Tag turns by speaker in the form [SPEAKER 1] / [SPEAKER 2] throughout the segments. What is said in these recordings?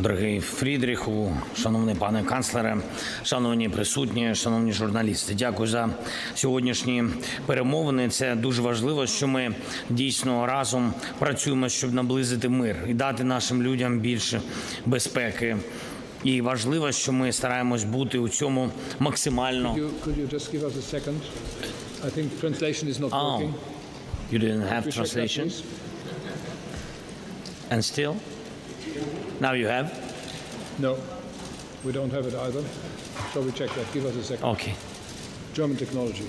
[SPEAKER 1] Дорогий Фрідріху, шановний пане канцлере, шановні присутні, шановні журналісти, дякую за сьогоднішні перемовини. Це дуже важливо, що ми дійсно разом працюємо, щоб наблизити мир і дати нашим людям більше безпеки. І важливо, що ми стараємось бути у цьому максимально. Oh, you didn't have translation, and still, now you have.
[SPEAKER 2] No, we don't have it either. So we check that. Give us a second.
[SPEAKER 1] Okay,
[SPEAKER 2] German technology.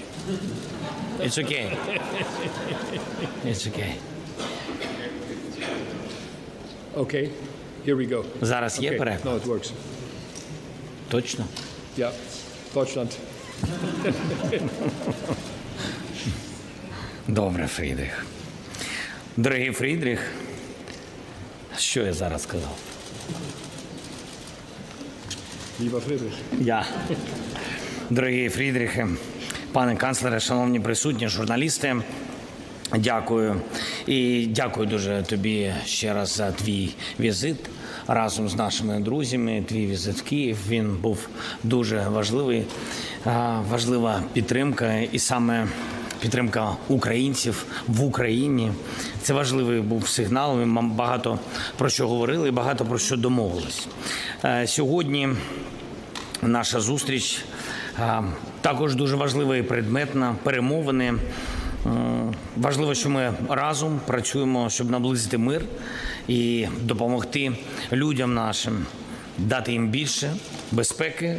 [SPEAKER 1] it's okay. It's okay.
[SPEAKER 2] Okay, here we go.
[SPEAKER 1] Зараз є
[SPEAKER 2] Okay,
[SPEAKER 1] переклад?
[SPEAKER 2] no, it works.
[SPEAKER 1] Точно?
[SPEAKER 2] Yeah, Deutschland.
[SPEAKER 1] Добре, Фрідріх. Дорогий Фрідріх, що я зараз сказав?
[SPEAKER 2] Lieber Friedrich.
[SPEAKER 1] Я. Дорогі Фрідріхе, пане канцлере, шановні присутні, журналісти. Дякую. І дякую дуже тобі ще раз за твій візит разом з нашими друзями. Твій візит в Київ він був дуже важливий, важлива підтримка, і саме підтримка українців в Україні. Це важливий був сигнал. Ми багато про що говорили, і багато про що домовились. Е, Сьогодні наша зустріч також дуже важлива і предметна. Перемовини. Важливо, що ми разом працюємо, щоб наблизити мир і допомогти людям нашим, дати їм більше безпеки.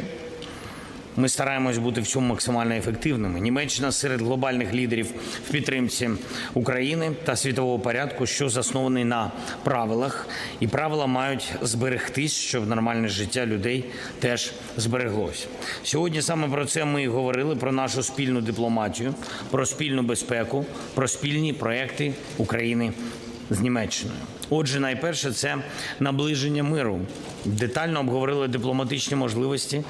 [SPEAKER 1] Ми стараємось бути в цьому максимально ефективними. Німеччина серед глобальних лідерів в підтримці України та світового порядку, що заснований на правилах, і правила мають зберегтись, щоб нормальне життя людей теж збереглось. Сьогодні саме про це ми і говорили: про нашу спільну дипломатію, про спільну безпеку, про спільні проекти України з Німеччиною. Отже, найперше це наближення миру. Детально обговорили дипломатичні можливості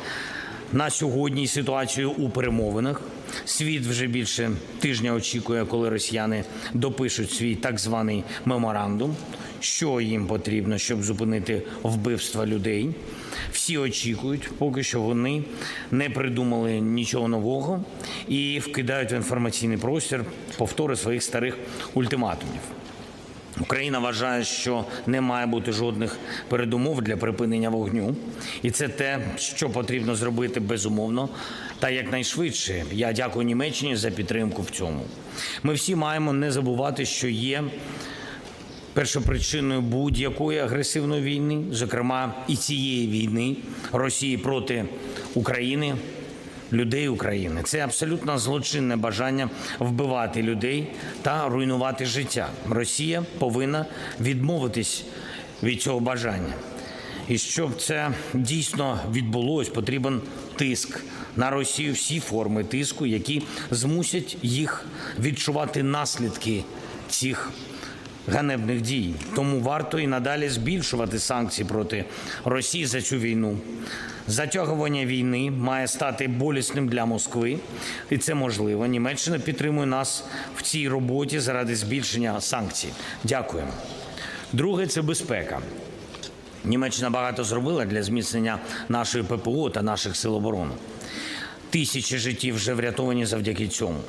[SPEAKER 1] на сьогодні ситуацію у перемовинах. Світ вже більше тижня очікує, коли росіяни допишуть свій так званий меморандум. Що їм потрібно, щоб зупинити вбивства людей? Всі очікують, поки що вони не придумали нічого нового і вкидають в інформаційний простір повтори своїх старих ультиматумів. Україна вважає, що не має бути жодних передумов для припинення вогню, і це те, що потрібно зробити безумовно та якнайшвидше. Я дякую Німеччині за підтримку в цьому. Ми всі маємо не забувати, що є першопричиною будь-якої агресивної війни, зокрема і цієї війни Росії проти України, людей України. Це абсолютно злочинне бажання вбивати людей та руйнувати життя. Росія повинна відмовитись від цього бажання. І щоб це дійсно відбулось, потрібен тиск на Росію, всі форми тиску, які змусять їх відчувати наслідки цих ганебних дій. Тому варто і надалі збільшувати санкції проти Росії за цю війну. Затягування війни має стати болісним для Москви, і це можливо. Німеччина підтримує нас в цій роботі заради збільшення санкцій. Дякуємо. Друге це безпека. Німеччина багато зробила для зміцнення нашої ППО та наших сил оборони. Тисячі життів вже врятовані завдяки цьому.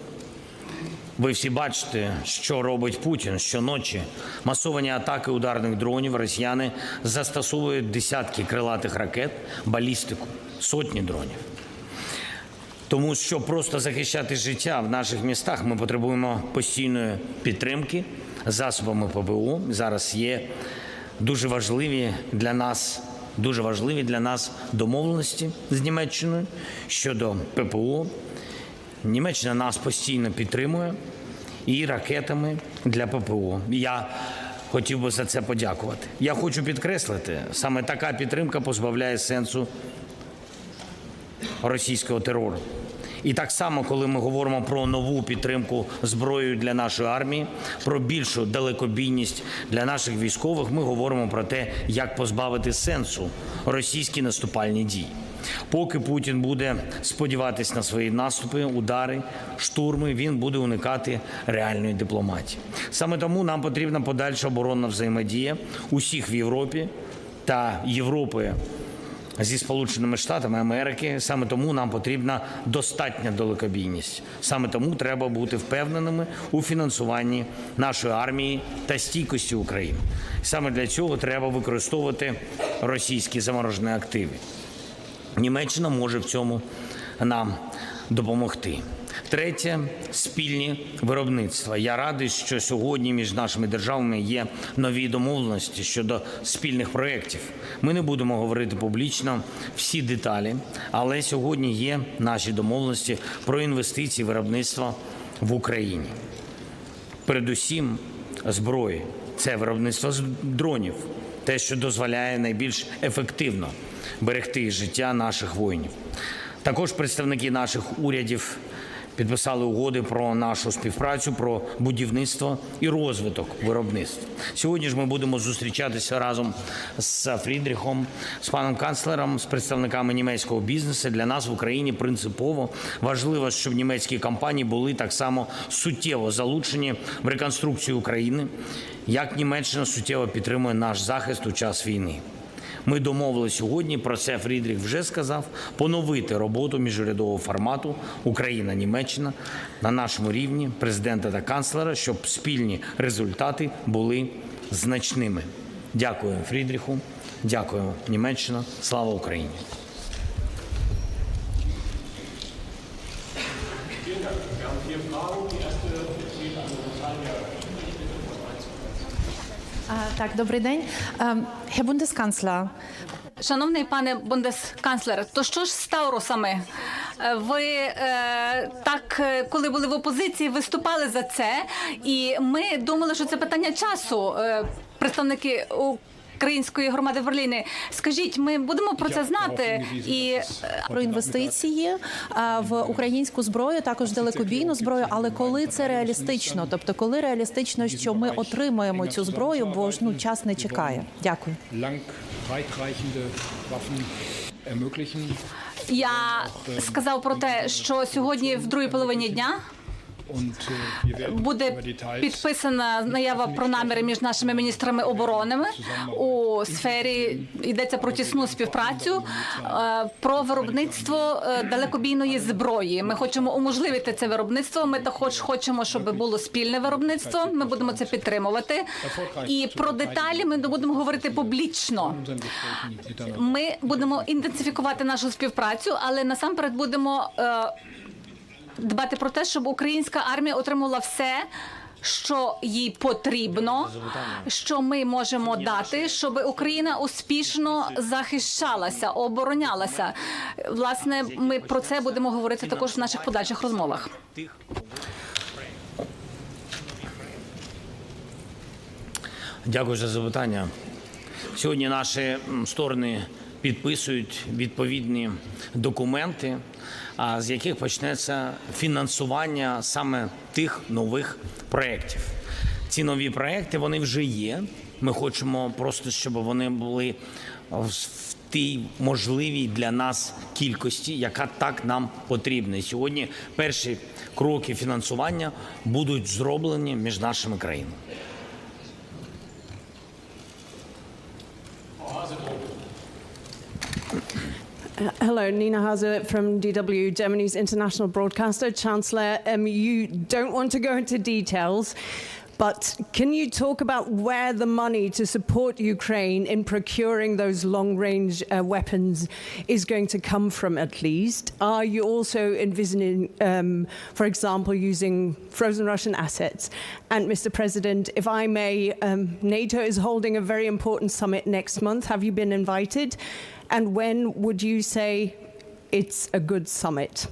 [SPEAKER 1] Ви всі бачите, що робить Путін щоночі. Масовані атаки ударних дронів. Росіяни застосовують десятки крилатих ракет, балістику, сотні дронів. Тому що просто захищати життя в наших містах ми потребуємо постійної підтримки засобами ППО. Зараз є дуже важливі для нас. Дуже важливі для нас домовленості з Німеччиною щодо ППО, Німеччина нас постійно підтримує і ракетами для ППО. Я хотів би за це подякувати. Я хочу підкреслити, саме така підтримка позбавляє сенсу російського терору. І так само, коли ми говоримо про нову підтримку зброєю для нашої армії, про більшу далекобійність для наших військових, ми говоримо про те, як позбавити сенсу російські наступальні дії. Поки Путін буде сподіватись на свої наступи, удари, штурми, він буде уникати реальної дипломатії. Саме тому нам потрібна подальша оборонна взаємодія усіх в Європі та Європи зі Сполученими Штатами Америки. Саме тому нам потрібна достатня далекобійність. Саме тому треба бути впевненими у фінансуванні нашої армії та стійкості України. Саме для цього треба використовувати російські заморожені активи. Німеччина може в цьому нам допомогти. Третє спільні виробництва. Я радий, що сьогодні між нашими державами є нові домовленості щодо спільних проєктів. Ми не будемо говорити публічно всі деталі, але сьогодні є наші домовленості про інвестиції в виробництво в Україні передусім зброї. Це виробництво дронів, те, що дозволяє найбільш ефективно берегти життя наших воїнів. Також представники наших урядів підписали угоди про нашу співпрацю, про будівництво і розвиток виробництв. Сьогодні ж ми будемо зустрічатися разом з Фрідріхом, з паном канцлером, з представниками німецького бізнесу. Для нас в Україні принципово важливо, щоб німецькі компанії були так само суттєво залучені в реконструкцію України, як Німеччина суттєво підтримує наш захист у час війни. Ми домовили сьогодні про це. Фрідріх вже сказав поновити роботу міжурядового формату Україна-Німеччина на нашому рівні президента та канцлера, щоб спільні результати були значними. Дякую, Фрідріху. Дякую, Німеччина. Слава Україні.
[SPEAKER 3] Так, добрий день. Herr Bundeskanzler,
[SPEAKER 4] Шановний пане бундесканцлер, то що ж з Таурусами? Е, Ви е, так, е, коли були в опозиції, виступали за це, і ми думали, що це питання часу. Е, представники української громади в Берліні. Скажіть, ми будемо про це знати і е,
[SPEAKER 3] про інвестиції в українську зброю, також далекобійну зброю. Але коли це реалістично, тобто коли реалістично, що ми отримаємо цю зброю, бо ж ну час не чекає. Дякую.
[SPEAKER 4] я сказав про те, що сьогодні, в другій половині дня,
[SPEAKER 2] Äh,
[SPEAKER 4] буде підписана заява про наміри між нашими міністрами оборони у сфері йдеться про тісну співпрацю е, про виробництво е, далекобійної зброї. Ми хочемо уможливити це виробництво. Ми також хочемо, щоб було спільне виробництво. Ми будемо це підтримувати. І про деталі ми будемо говорити публічно. Ми будемо інтенсифікувати нашу співпрацю, але насамперед будемо е, дбати про те, щоб українська армія отримала все. Що їй потрібно, що ми можемо дати, щоб Україна успішно захищалася, оборонялася. Власне, ми про це будемо говорити також в наших подальших розмовах.
[SPEAKER 1] Дякую за запитання. Сьогодні наші сторони підписують відповідні документи, з яких почнеться фінансування саме тих нових проєктів. Ці нові проєкти вони вже є. Ми хочемо просто, щоб вони були в тій можливій для нас кількості, яка так нам потрібна. Сьогодні перші кроки фінансування будуть зроблені між нашими країнами.
[SPEAKER 5] Hello, Nina Hauser from DW, Germany's international broadcaster. Chancellor, um, you don't want to go into details, but can you talk about where the money to support Ukraine in procuring those long range uh, weapons is going to come from, at least? Are you also envisioning, um, for example, using frozen Russian assets? And, Mr. President, if I may, um, NATO is holding a very important summit next month. Have you been invited? And when would you say it's a good summit?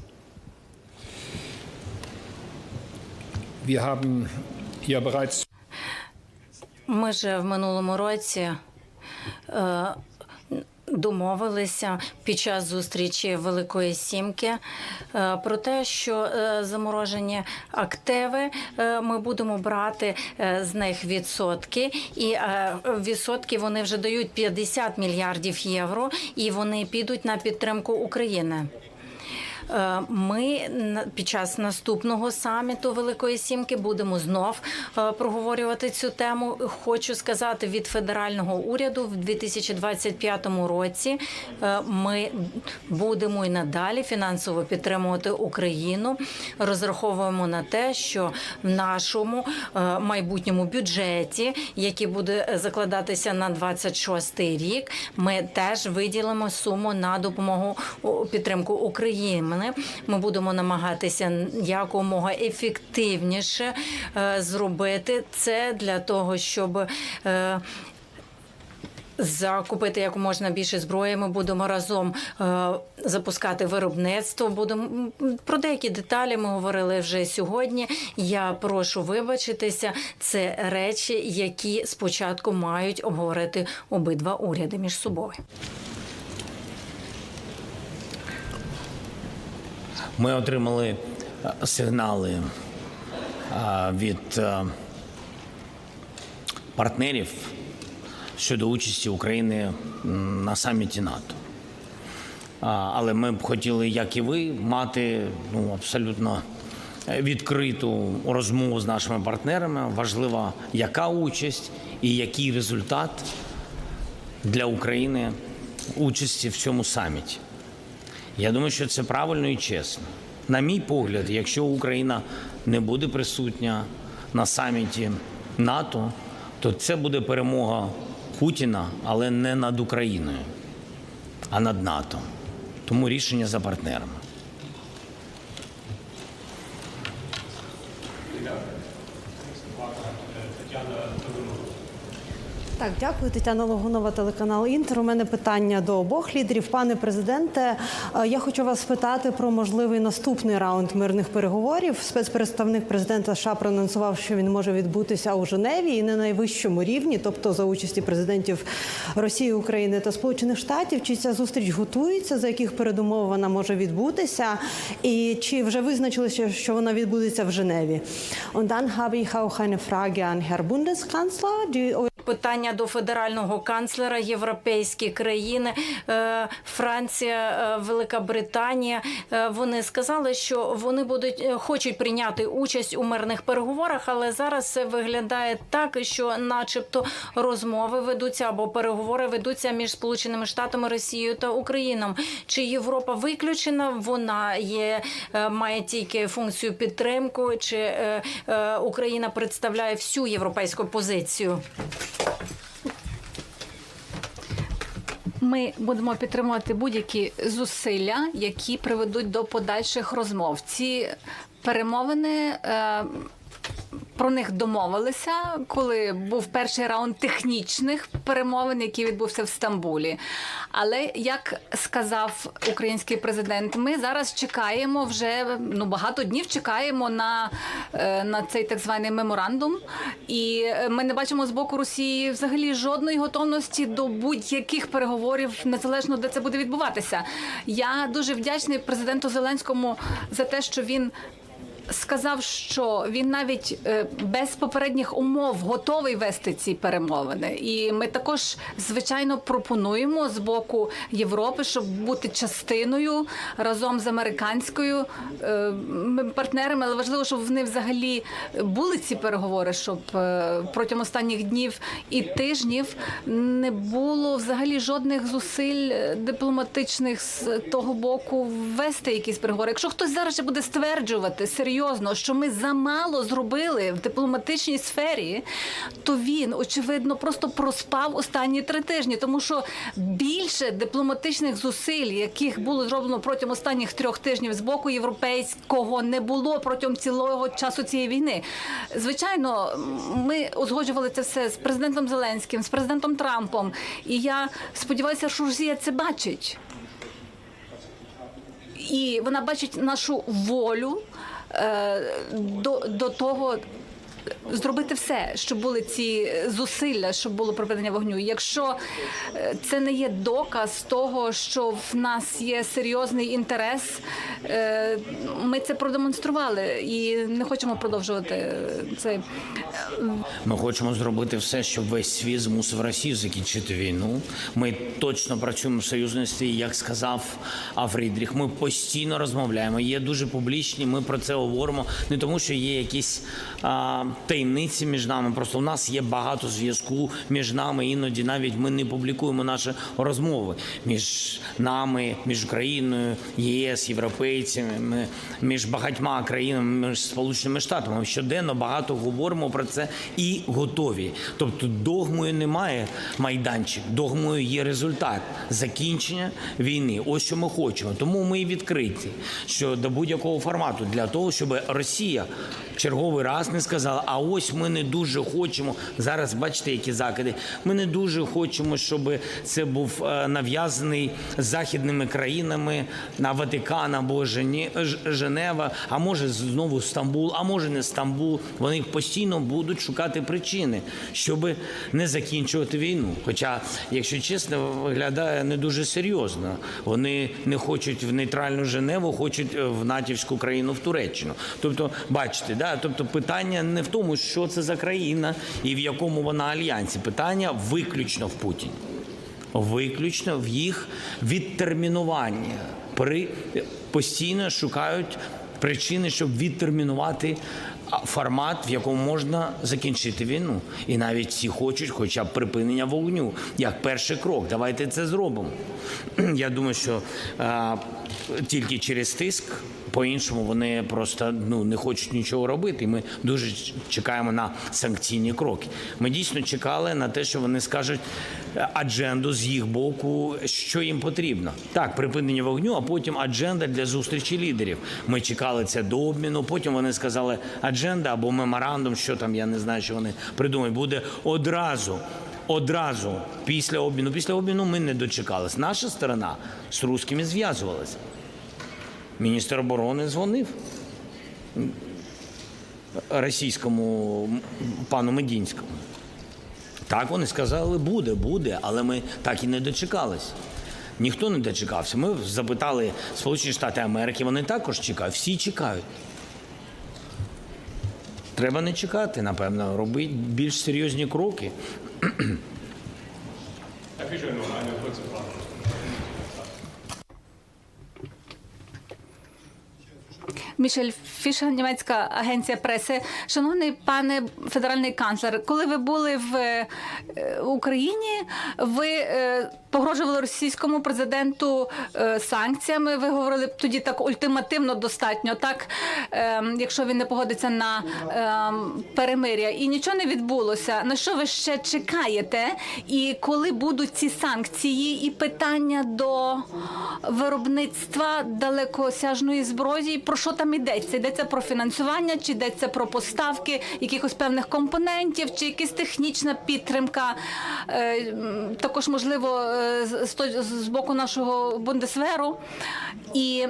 [SPEAKER 2] Wir haben ja bereits
[SPEAKER 6] Ми ж в минулому році е, домовилися під час зустрічі Великої Сімки е, про те, що е, заморожені активи е, ми будемо брати з них відсотки, і відсотки вони вже дають 50 мільярдів євро, і вони підуть на підтримку України. Е, Ми під час наступного саміту Великої Сімки будемо знов е, проговорювати цю тему. Хочу сказати від федерального уряду в 2025 році е, ми будемо і надалі фінансово підтримувати Україну. Розраховуємо на те, що в нашому майбутньому бюджеті, який буде закладатися на 26 рік, ми теж виділимо суму на допомогу підтримку України. Ми будемо намагатися якомога ефективніше е, зробити це для того, щоб е, Закупити як можна більше зброї. Ми будемо разом е, запускати виробництво. Будемо про деякі деталі. Ми говорили вже сьогодні. Я прошу вибачитися. Це речі, які спочатку мають обговорити обидва уряди між собою.
[SPEAKER 1] Ми отримали е, сигнали е, від е, партнерів щодо участі України на саміті НАТО. Але ми б хотіли, як і ви, мати ну, абсолютно відкриту розмову з нашими партнерами. Важлива, яка участь і який результат для України участі в цьому саміті. Я думаю, що це правильно і чесно. На мій погляд, якщо Україна не буде присутня на саміті НАТО, то це буде перемога Путіна, але не над Україною, а над НАТО. Тому рішення за партнерами.
[SPEAKER 7] Так, дякую, Тетяна Логунова, телеканал Інтер. У мене питання до обох лідерів. Пане президенте, е, я хочу вас спитати про можливий наступний раунд мирних переговорів. Спецпредставник президента США проанонсував, що він може відбутися у Женеві і на найвищому рівні, тобто за участі президентів Росії, України та Сполучених Штатів. Чи ця зустріч готується? За яких передумов вона може відбутися? І чи вже визначилося, що вона відбудеться в Женеві? Und dann habe ich auch eine Frage an Herr Bundeskanzler. Die
[SPEAKER 6] Питання до федерального канцлера європейські країни, е, Франція, е, Велика Британія. е, Вони сказали, що вони будуть хочуть прийняти участь у мирних переговорах, але зараз це виглядає так, що, начебто, розмови ведуться або переговори ведуться між Сполученими Штатами, Росією та Україною. Чи Європа виключена? Вона є має тільки функцію підтримку, чи Україна представляє всю європейську позицію?
[SPEAKER 4] Ми будемо підтримувати будь-які зусилля, які приведуть до подальших розмов. Ці перемовини. Про них домовилися, коли був перший раунд технічних перемовин, який відбувся в Стамбулі. Але як сказав український президент, ми зараз чекаємо вже ну багато днів. Чекаємо на, е, на цей так званий меморандум, і е, ми не бачимо з боку Росії взагалі жодної готовності до будь-яких переговорів, незалежно де це буде відбуватися. Я дуже вдячний президенту Зеленському за те, що він сказав, що він навіть е, без попередніх умов готовий вести ці перемовини. І ми також звичайно пропонуємо з боку Європи, щоб бути частиною разом з американською е, партнерами. Але важливо, щоб вони взагалі були ці переговори, щоб е, протягом останніх днів і тижнів не було взагалі жодних зусиль дипломатичних з того боку ввести якісь переговори. Якщо хтось зараз ще буде стверджувати серйозно, що ми замало зробили в дипломатичній сфері, то він очевидно просто проспав останні три тижні, тому що більше дипломатичних зусиль, яких було зроблено протягом останніх трьох тижнів з боку європейського, не було протягом цілого часу цієї війни. Звичайно, ми узгоджували це все з президентом Зеленським, з президентом Трампом, і я сподіваюся, що Росія це бачить. І вона бачить нашу волю до, до того, зробити все, щоб були ці зусилля, щоб було припинення вогню. Якщо е, це не є доказ того, що в нас є серйозний інтерес, е, ми це продемонстрували і не хочемо продовжувати е, цей.
[SPEAKER 1] Ми хочемо зробити все, щоб весь світ змусив Росію закінчити війну. Ми точно працюємо в союзності, як сказав Фрідріх. Ми постійно розмовляємо. Є дуже публічні. Ми про це говоримо не тому, що є якісь таємниці між нами. Просто у нас є багато зв'язку між нами. Іноді навіть ми не публікуємо наші розмови між нами, між Україною, ЄС, європейцями, між багатьма країнами, між Сполученими Штатами. Ми щоденно багато говоримо про це і готові. Тобто догмою немає майданчик, догмою є результат закінчення війни. Ось що ми хочемо. Тому ми і відкриті що до будь-якого формату для того, щоб Росія черговий раз не сказала: а ось ми не дуже хочемо зараз. Бачите, які закиди. Ми не дуже хочемо, щоб це був е, нав'язаний західними країнами на Ватикан або Женева, а може знову Стамбул, а може не Стамбул. Вони постійно будуть шукати причини, щоб не закінчувати війну. Хоча, якщо чесно, виглядає не дуже серйозно. Вони не хочуть в нейтральну Женеву, хочуть в натівську країну в Туреччину. Тобто, бачите, да? тобто питання не в тому, що це за країна і в якому вона альянсі. Питання виключно в Путіні виключно в їх відтермінуванні. При постійно шукають причини, щоб відтермінувати формат, в якому можна закінчити війну. І навіть всі хочуть, хоча б припинення вогню, як перший крок. Давайте це зробимо. Я думаю, що а, тільки через тиск. По-іншому вони просто ну не хочуть нічого робити. І ми дуже чекаємо на санкційні кроки. Ми дійсно чекали на те, що вони скажуть е, адженду з їх боку, що їм потрібно. Так, припинення вогню, а потім адженда для зустрічі лідерів. Ми чекали це до обміну. Потім вони сказали адженда або меморандум, що там я не знаю, що вони придумають, буде одразу. Одразу після обміну. Після обміну ми не дочекались. Наша сторона з русскими зв'язувалася. Міністр оборони дзвонив російському пану Медінському. Так вони сказали, буде, буде, але ми так і не дочекались. Ніхто не дочекався. Ми запитали Сполучені Штати Америки, вони також чекають, всі чекають. Треба не чекати, напевно, робити більш серйозні кроки.
[SPEAKER 4] Мішель Фішер, німецька агенція преси. Шановний пане федеральний канцлер, коли ви були в е, Україні, ви е, погрожували російському президенту е, санкціями. Ви говорили тоді так ультимативно достатньо, так е, якщо він не погодиться на е, перемиря, і нічого не відбулося. На що ви ще чекаєте? І коли будуть ці санкції і питання до виробництва далекосяжної зброї? Про що там йдеться? Йдеться про фінансування, чи йдеться про поставки якихось певних компонентів, чи якась технічна підтримка? Е, Також можливо е, з- з боку нашого бундесверу. І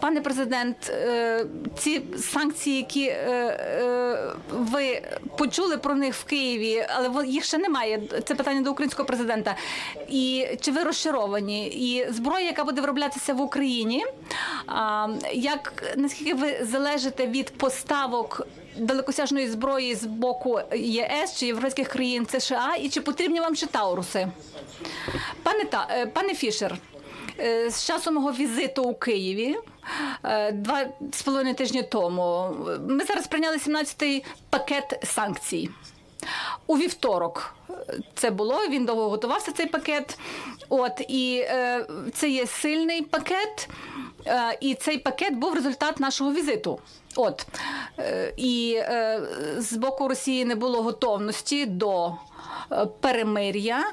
[SPEAKER 4] пане президент, е, ці санкції, які е, е, ви почули про них в Києві, але їх ще немає. Це питання до українського президента. І чи ви розчаровані? І зброя, яка буде вироблятися в Україні, як наскільки ви залежите від поставок? Далекосяжної зброї з боку ЄС чи європейських країн США, і чи потрібні вам ще Тауруси? Пане та е, пане Фішер, е, з часу мого візиту у Києві е, два з половиною тижні тому ми зараз прийняли 17-й пакет санкцій. У вівторок це було. Він довго готувався цей пакет. От і е, це є сильний пакет, е, і цей пакет був результат нашого візиту. От е, і е, з боку Росії не було готовності до е, перемир'я,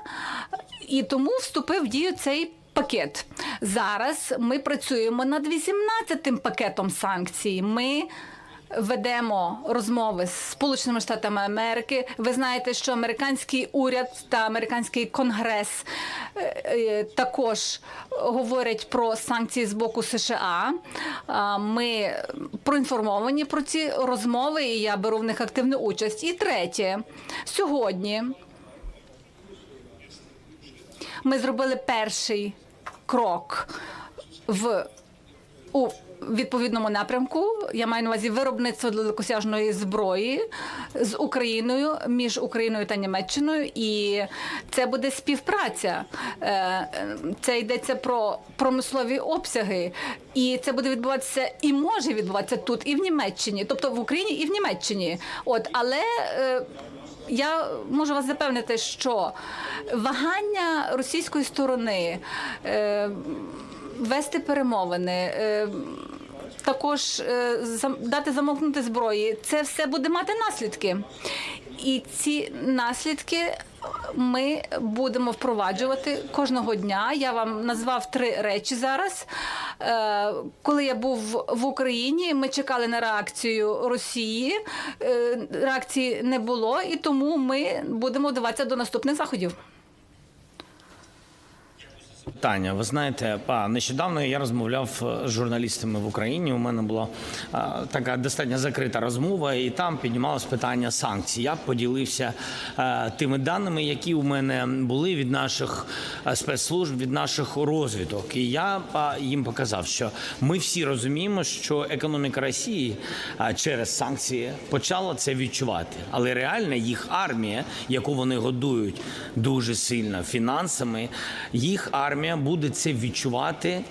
[SPEAKER 4] і тому вступив в дію цей. Пакет зараз ми працюємо над 18-тим пакетом санкцій. Ми ведемо розмови з Сполученими Штатами Америки. Ви знаєте, що американський уряд та американський конгрес е, е, також говорять про санкції з боку США. Ми проінформовані про ці розмови, і я беру в них активну участь. І третє, сьогодні ми зробили перший крок в у відповідному напрямку. Я маю на увазі виробництво далекосяжної зброї з Україною між Україною та Німеччиною, і це буде співпраця. Е, Це йдеться про промислові обсяги, і це буде відбуватися і може відбуватися тут, і в Німеччині, тобто в Україні і в Німеччині. От але. е, я можу вас запевнити, що вагання російської сторони е, вести перемовини. Е, також е, дати замовкнути зброї, це все буде мати наслідки. І ці наслідки ми будемо впроваджувати кожного дня. Я вам назвав три речі зараз. Е, Коли я був в Україні, ми чекали на реакцію Росії. Реакції не було, і тому ми будемо вдаватися до наступних заходів.
[SPEAKER 1] Таня, ви знаєте, а, нещодавно я розмовляв е, з журналістами в Україні. У мене була а, така достатньо закрита розмова, і там піднімалось питання санкцій. Я поділився е, тими даними, які у мене були від наших е, спецслужб, від наших розвідок. І я їм показав, що ми всі розуміємо, що економіка Росії через санкції почала це відчувати, але реально їх армія, яку вони годують дуже сильно фінансами, їх армія буде це відчувати.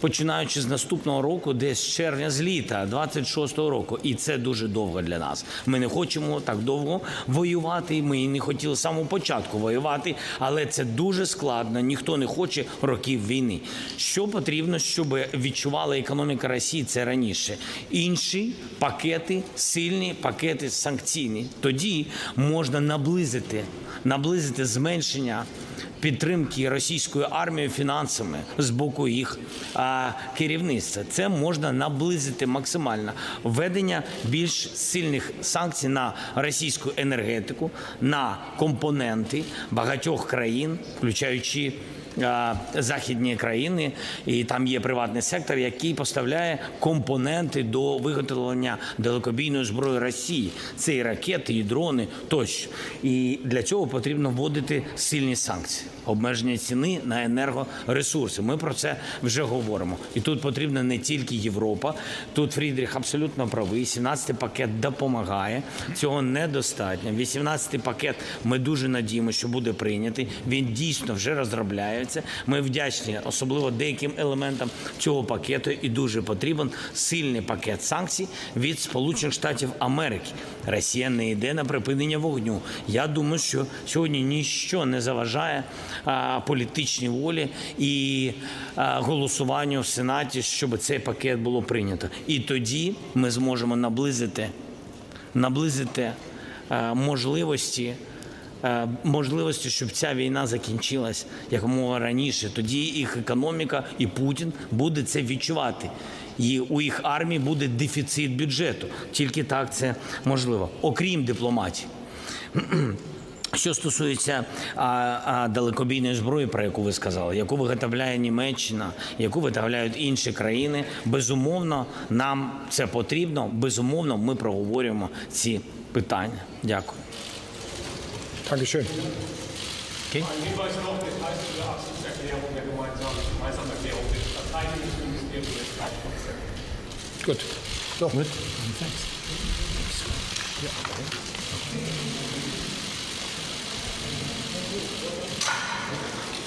[SPEAKER 1] Починаючи з наступного року, десь з червня з літа 26-го року, і це дуже довго для нас. Ми не хочемо так довго воювати. Ми і не хотіли з самого початку воювати, але це дуже складно. Ніхто не хоче років війни. Що потрібно, щоб відчувала економіка Росії це раніше? Інші пакети, сильні пакети санкційні. Тоді можна наблизити, наблизити зменшення підтримки російської армії фінансами з боку їх керівництва. Це можна наблизити максимально введення більш сильних санкцій на російську енергетику, на компоненти багатьох країн, включаючи. А, Західні країни, і там є приватний сектор, який поставляє компоненти до виготовлення далекобійної зброї Росії. Це і ракети, і дрони тощо. І для цього потрібно вводити сильні санкції, обмеження ціни на енергоресурси. Ми про це вже говоримо. І тут потрібна не тільки Європа. Тут Фрідріх абсолютно правий. 17-й пакет допомагає. Цього недостатньо. 18-й пакет ми дуже надіємося, що буде прийнятий. Він дійсно вже розробляється. Ми вдячні, особливо деяким елементам цього пакету, і дуже потрібен сильний пакет санкцій від Сполучених Штатів Америки. Росія не йде на припинення вогню. Я думаю, що сьогодні ніщо не заважає політичній волі і а, голосуванню в Сенаті, щоб цей пакет було прийнято. І тоді ми зможемо наблизити, наблизити можливості. е, Можливості, щоб ця війна закінчилась якомога раніше, тоді їх економіка і Путін буде це відчувати. І у їх армії буде дефіцит бюджету. Тільки так це можливо, окрім дипломатії. Що стосується а, а, далекобійної зброї, про яку ви сказали, яку виготовляє Німеччина, яку виготовляють інші країни, безумовно, нам це потрібно. Безумовно, ми проговорюємо ці питання. Дякую.
[SPEAKER 2] Dankeschön.
[SPEAKER 1] Окей?
[SPEAKER 8] Hinweis noch, Details zu der Absichtserklärung der gemeinsamen, gemeinsamen des Verteidigungsministeriums des Staatskonzerns.
[SPEAKER 2] Gut. So.
[SPEAKER 1] Good. Thanks. ハハハハ!